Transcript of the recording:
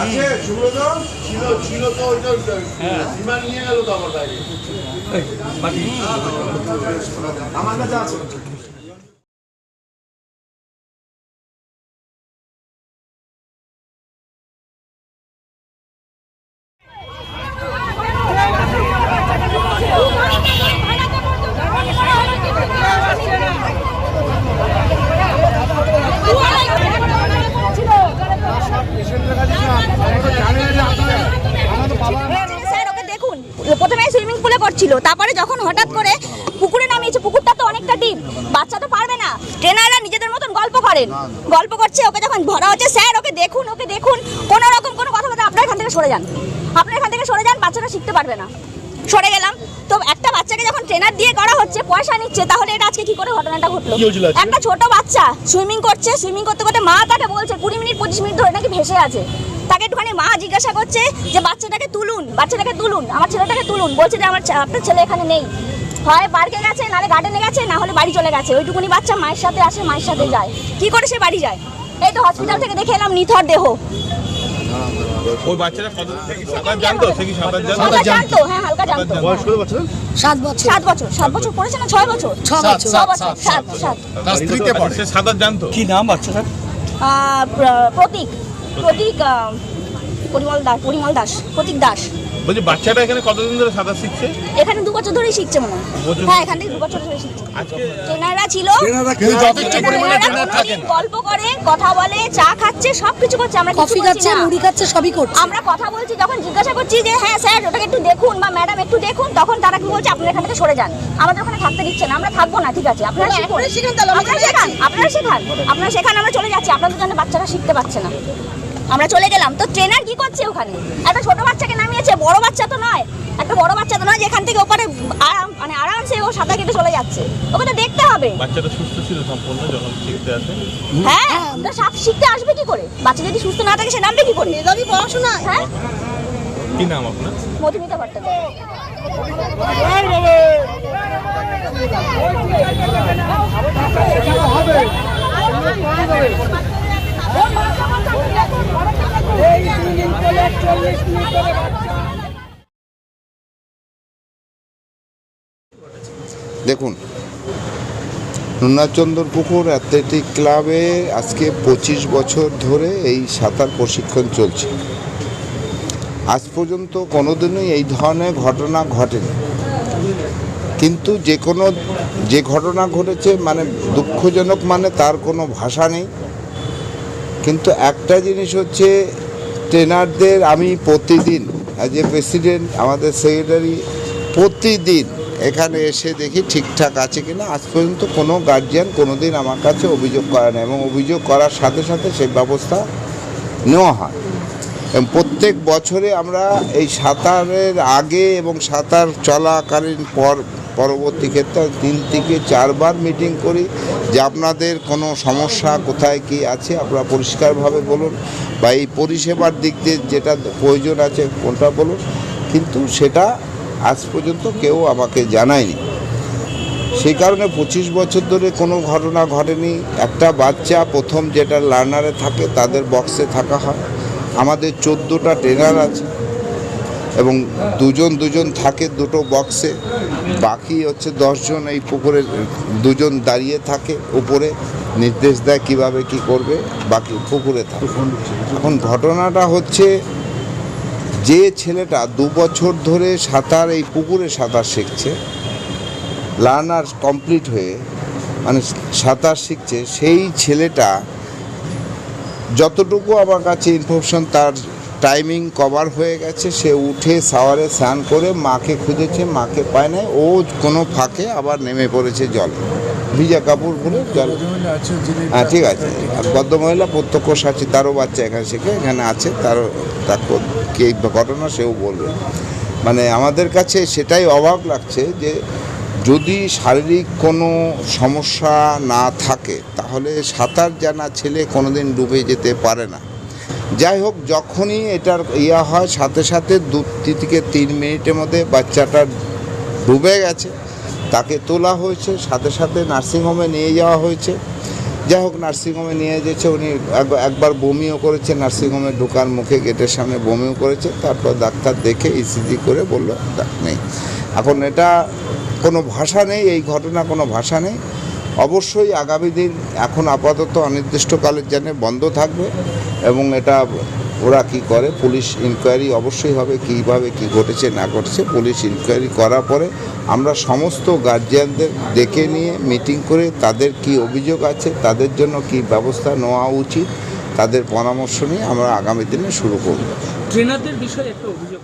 আছে সুব্রত? ছিল ছিল তো ওইটা সীমা নিয়ে গেল তো আমার বাইরে। আমার কাছে আছে স্যার ওকে দেখুন প্রথমে সুইমিং করছিল তারপরে যখন হঠাৎ করে পুকুরে নামিয়েছে পুকুরটা তো অনেকটা ডিপ বাচ্চা তো পারবে না। ট্রেনাররা নিজেদের মতন গল্প করেন। গল্প করছে ওকে যখন ভরা হচ্ছে স্যার ওকে দেখুন ওকে দেখুন। কোনো রকম কোনো কথা বলতে আপনার এখান থেকে সরে যান। আপনার এখান থেকে সরে যান বাচ্চাটা শিখতে পারবে না। সরে গেলাম। তো একটা বাচ্চাকে যখন ট্রেনার দিয়ে করা হচ্ছে পয়সা নিচ্ছে তাহলে এটা আজকে কি করে ঘটনাটা ঘটলো? একটা ছোট বাচ্চা সুইমিং করছে সুইমিং করতে করতে মা তাকে বলছে কুড়ি মিনিট পঁচিশ মিনিট ধরে নাকি ভেসে আছে। তাকে একটুখানি মা জিজ্ঞাসা করছে যে বাচ্চাটাকে তুলুন বাচ্চাটাকে তুলুন আমার ছেলেটাকে তুলুন। বলছে যে আমার আপনার ছেলে এখানে নেই। হয় পার্কে গেছে নাহলে গার্ডেনে গেছে না হলে বাড়ি চলে গেছে। ওইটুকুনি বাচ্চা মায়ের সাথে আসে মায়ের সাথে যায়। কি করে সে বাড়ি যায়? এই তো হসপিটাল থেকে দেখে এলাম নিথর দেহ। ওই বাচ্চারা কত সাঁতার জানতো? সে কি সাঁতার জানতো? হ্যাঁ হালকা জানতো। বয়স কত বছর? সাত বছর। সাত বছর। সাত বছর পড়েছে না ছয় বছর? বছর। বছর। সাত সাত। তার স্ত্রীতে পড়ে। সে সাঁতার জানতো? কি নাম বাচ্চাটার? আহ, প্রতীক। প্রতীক আহ, পরিমল দাস পরিমল দাস। প্রতীক দাস। বলছি বাচ্চাটা এখানে কতদিন ধরে সাঁতার শিখছে? এখানে দু বছর ধরেই শিখছে মনে হয়। হ্যাঁ এখান থেকে দু বছর ছিল। গল্প করে কথা বলে চা খাচ্ছে সব কিছু করছে আমরা কফি খাচ্ছে মুড়ি খাচ্ছে সবই করছে। আমরা কথা বলছি যখন জিজ্ঞাসা করছি যে হ্যাঁ স্যার ওটাকে একটু দেখুন বা ম্যাডাম একটু দেখুন তখন তারা কি বলছে আপনারা এখান থেকে সরে যান। আমাদের ওখানে থাকতে দিচ্ছে না আমরা থাকব না ঠিক আছে। আপনারা শিখুন। আপনারা শেখান আপনারা শেখান আপনারা শেখান। আমরা চলে যাচ্ছি। আপনাদের জন্য বাচ্চারা শিখতে পারছে না। আমরা চলে গেলাম। তো ট্রেনার কি করছে ওখানে? একটা ছোট বাচ্চাকে নামিয়েছে বড় বাচ্চা তো নয়। একটা বড় বাচ্চা তো নয় যেখান থেকে ওপারে আরাম মানে আরামসে ও সাঁতার কেটে চলে যাচ্ছে। ওকে তো দেখতে হবে। বাচ্চাটা সুস্থ ছিল সম্পূর্ণ যখন শিখতে আসে। হ্যাঁ ওটা সাপ শিখতে আসবে কি করে? বাচ্চা যদি সুস্থ না থাকে সে নামবে কি করে? মেধাবী পড়াশোনা। হ্যাঁ? কি নাম আপনার? মধুমিতা ভট্টাচার্য। দেখুন নুনাচন্দর পুকুর অ্যাথলেটিক ক্লাবে আজকে পঁচিশ বছর ধরে এই সাঁতার প্রশিক্ষণ চলছে। আজ পর্যন্ত কোনোদিনই এই ধরনের ঘটনা ঘটেনি। কিন্তু যে কোনো, যে ঘটনা ঘটেছে মানে দুঃখজনক মানে তার কোনো ভাষা নেই। কিন্তু একটা জিনিস হচ্ছে, ট্রেনারদের আমি প্রতিদিন অ্যাজ এ প্রেসিডেন্ট আমাদের সেক্রেটারি প্রতিদিন এখানে এসে দেখি ঠিকঠাক আছে কিনা। আজ পর্যন্ত কোনো গার্জিয়ান কোনো দিন আমার কাছে অভিযোগ করে না এবং অভিযোগ করার সাথে সাথে সেই ব্যবস্থা নেওয়া হয়। এবং প্রত্যেক বছরে আমরা এই সাঁতারের আগে এবং সাঁতার চলাকালীন পর পরবর্তী ক্ষেত্রে তিন থেকে চারবার মিটিং করি যে আপনাদের কোনো সমস্যা কোথায় কি আছে আপনারা পরিষ্কারভাবে বলুন বা এই পরিষেবার দিক দিয়ে যেটা প্রয়োজন আছে কোনটা বলুন। কিন্তু সেটা আজ পর্যন্ত কেউ আমাকে জানায়নি। সেই কারণে পঁচিশ বছর ধরে কোনো ঘটনা ঘটেনি। একটা বাচ্চা প্রথম যেটা লার্নারে থাকে, তাদের বক্সে থাকা হয়। আমাদের চোদ্দোটা ট্রেনার আছে এবং দুজন দুজন থাকে দুটো বক্সে। বাকি হচ্ছে দশজন এই পুকুরে, দুজন দাঁড়িয়ে থাকে উপরে, নির্দেশ দেয় কীভাবে কি করবে, বাকি পুকুরে থাকে। এখন ঘটনাটা হচ্ছে যে ছেলেটা দু বছর ধরে সাঁতার, এই পুকুরে সাঁতার শিখছে, লার্নার কমপ্লিট হয়ে মানে সাঁতার শিখছে, সেই ছেলেটা যতটুকু আমার কাছে ইনফরমেশন, তার টাইমিং কভার হয়ে গেছে, সে উঠে সাওয়ারে স্নান করে মাকে খুঁজেছে, মাকে পায় নাই, ও কোনো ফাঁকে আবার নেমে পড়েছে জলে। ভিজা কাপড় খুলে জল। হ্যাঁ ঠিক আছে। আর ভদ্রমহিলা প্রত্যক্ষ সাক্ষী, তারও বাচ্চা এখানে শেখে, এখানে আছে, তারও তার কি ঘটনা সেও বলবে। মানে আমাদের কাছে সেটাই অভাব লাগছে যে যদি শারীরিক কোনো সমস্যা না থাকে, তাহলে সাঁতার জানা ছেলে কোনোদিন ডুবে যেতে পারে না। যাই হোক, যখনই এটার ইয়া হয়, সাথে সাথে দু থেকে তিন মিনিটের মধ্যে বাচ্চাটা ডুবে গেছে, তাকে তোলা হয়েছে, সাথে সাথে নার্সিংহোমে নিয়ে যাওয়া হয়েছে। যাই হোক, নার্সিংহোমে নিয়ে যেছে উনি। এক- একবার বমিও করেছে নার্সিংহোমে ঢোকার মুখে গেটের সামনে বমিও করেছে। তারপর ডাক্তার দেখে ইসিজি করে বলল নেই। এখন এটা কোনো ভাষা নেই, এই ঘটনা কোনো ভাষা নেই। অবশ্যই আগামী দিন এখন আপাতত অনির্দিষ্টকালের জন্য বন্ধ থাকবে এবং এটা ওরা কি করে? পুলিশ ইনকোয়ারি অবশ্যই হবে কীভাবে কি ঘটেছে, না ঘটেছে। পুলিশ ইনকোয়ারি করার পরে আমরা সমস্ত গার্জিয়ানদের ডেকে নিয়ে মিটিং করে তাদের কি অভিযোগ আছে, তাদের জন্য কি ব্যবস্থা নেওয়া উচিত, তাদের পরামর্শ নিয়ে আমরা আগামী দিনে শুরু করব। ট্রেনারদের বিষয়ে একটা অভিযোগ